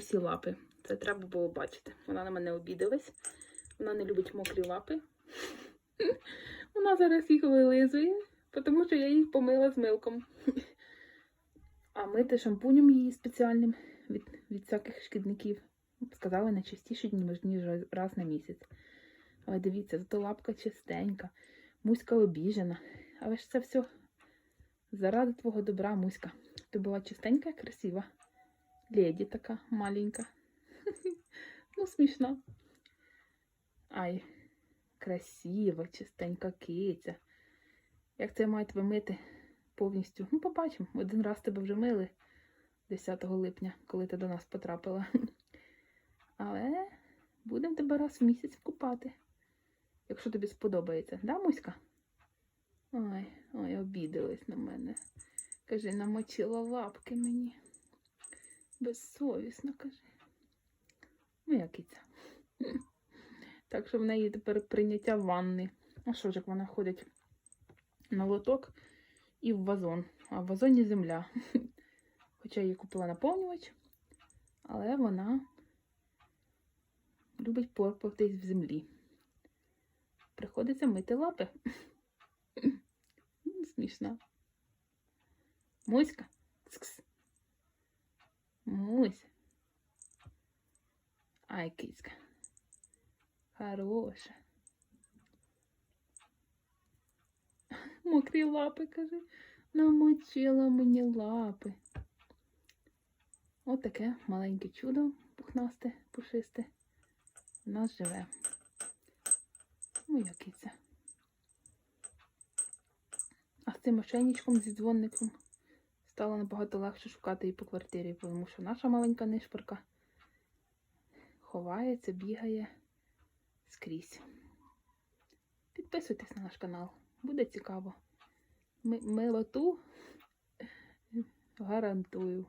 Всі лапи. Це треба було бачити. Вона на мене обідалась. Вона не любить мокрі лапи. Вона зараз їх вилизує, тому що я їх помила з милком. А мити шампунем її спеціальним від, від всяких шкідників. Сказали не частіше, ніж раз на місяць. Але дивіться, зато лапка чистенька, муська обіжена. Але ж це все заради твого добра, Муська. Ти була чистенька і красива. Леді така маленька. Ну, смішна. Ай, красива, чистенька киця. Як це мають вимити повністю? Ну, побачимо. Один раз тебе вже мили 10 липня, коли ти до нас потрапила. Але будемо тебе раз в місяць купати. Якщо тобі сподобається, да, Муська? Ой, ой, обідалась на мене. Каже, намочила лапки мені. Безсовісно, каже. Ну, як і це. Так що в неї тепер прийняття ванни. А що ж, як вона ходить на лоток і в вазон. А в вазоні земля. Хоча я їй купила наповнювач, але вона любить порпатись в землі. Приходиться мити лапи. М, Смішна. Муська. Кс-кс. Мусь. Ай, киська. Хороша. Мокрі лапи, каже. Намочила мені лапи. От таке маленьке чудо пухнасте, пушисте. У нас живе. Який це. А з цим ошейничком зі дзвонником стало набагато легше шукати її по квартирі, тому що наша маленька нишпорка ховається, бігає скрізь. Підписуйтесь на наш канал, буде цікаво. Ми, милоту гарантую.